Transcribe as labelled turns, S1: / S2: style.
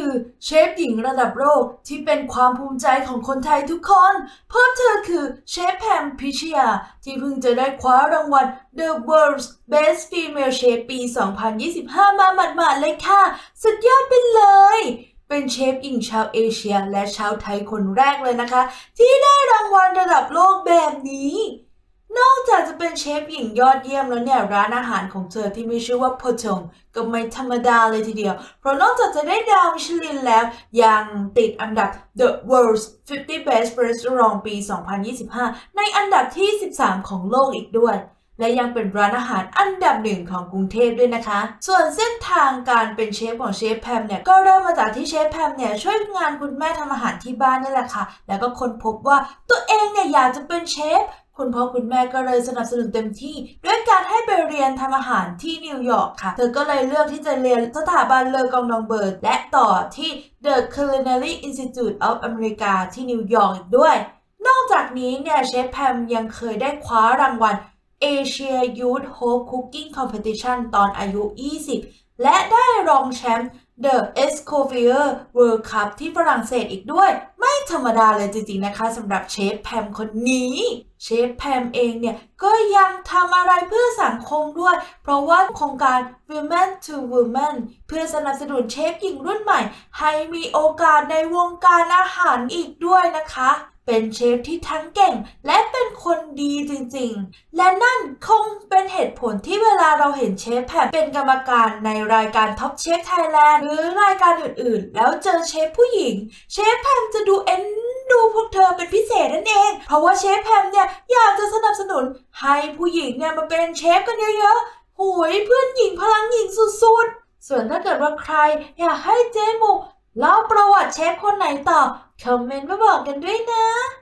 S1: คือเชฟหญิงระดับโลกที่เป็นความภูมิใจของคนไทยทุกคน เพราะเธอคือเชฟแพมพิชยา ที่เพิ่งจะได้คว้ารางวัล The World's Best Female Chef ปี 2025 มาหมาดๆเลยค่ะ สุดยอดไปเลย เป็นเชฟหญิงชาวเอเชียและชาวไทยคนแรกเลยนะคะ ที่ได้รางวัลระดับโลกแบบนี้ นอกจากจะเป็นเชฟหญิงยอดเยี่ยมแล้วเนี่ยร้านอาหารของเธอที่มีชื่อว่าพอชงก็ไม่ธรรมดาเลยทีเดียว เพราะนอกจากจะได้ดาวมิชลินแล้วยังติดอันดับ The World's 50 Best Restaurant ปี 2025 ในอันดับที่ 13 ของโลกอีกด้วย และยังเป็นร้านอาหารอันดับหนึ่งของกรุงเทพด้วยนะคะ ส่วนเส้นทางการเป็นเชฟของเชฟแพมเนี่ยก็เริ่มมาจากที่เชฟแพมเนี่ยช่วยงานคุณแม่ทำอาหารที่บ้านนี่แหละค่ะ แล้วก็ค้นพบว่าตัวเองเนี่ยอยากจะเป็นเชฟคุณพ่อคุณแม่ก็เลยสนับสนุนเต็มที่ ด้วยการให้ไปเรียนทำอาหารที่นิวยอร์กค่ะ เธอก็เลยเลือกที่จะเรียนสถาบันเลอกองดองเบิร์ดและต่อที่ The Culinary Institute of America ที่นิวยอร์กอีกด้วย นอกจากนี้เนี่ยเชฟแพมยังเคยได้คว้ารางวัล Asia Youth Hope Cooking Competition ตอนอายุ 20 และได้รองแชมป์ The Escoffier World Cup ที่ฝรั่งเศสอีกด้วย ไม่ธรรมดาเลยจริงๆนะคะสำหรับเชฟแพมคนนี้ เชฟแพมเองเนี่ย ก็ยังทำอะไรเพื่อสังคมด้วย เพราะว่าโครงการ Women to Women เพื่อสนับสนุนเชฟหญิงรุ่นใหม่ ให้มีโอกาสในวงการอาหารอีกด้วยนะคะ เป็นเชฟที่ทั้งเก่งและเป็นคนดีจริงๆ และนั่นคงเป็นเหตุผลที่เวลาเราเห็นเชฟแพมเป็นกรรมการในรายการ Top Chef Thailand หรือรายการอื่นๆ แล้วเจอเชฟผู้หญิง เชฟแพมจะดูเอ็นดูพวกเธอเป็นพิเศษนั่นเอง เพราะว่าเชฟแพมเนี่ยอยากจะสนับสนุนให้ผู้หญิงเนี่ยมาเป็นเชฟกันเยอะๆโหยเพื่อนหญิงพลังหญิงสุดๆ ส่วนถ้าเกิดว่าใครอยากให้เจ๊หมูเล่าประวัติเชฟคนไหนต่อ คอมเมนต์มาบอกกันด้วยนะ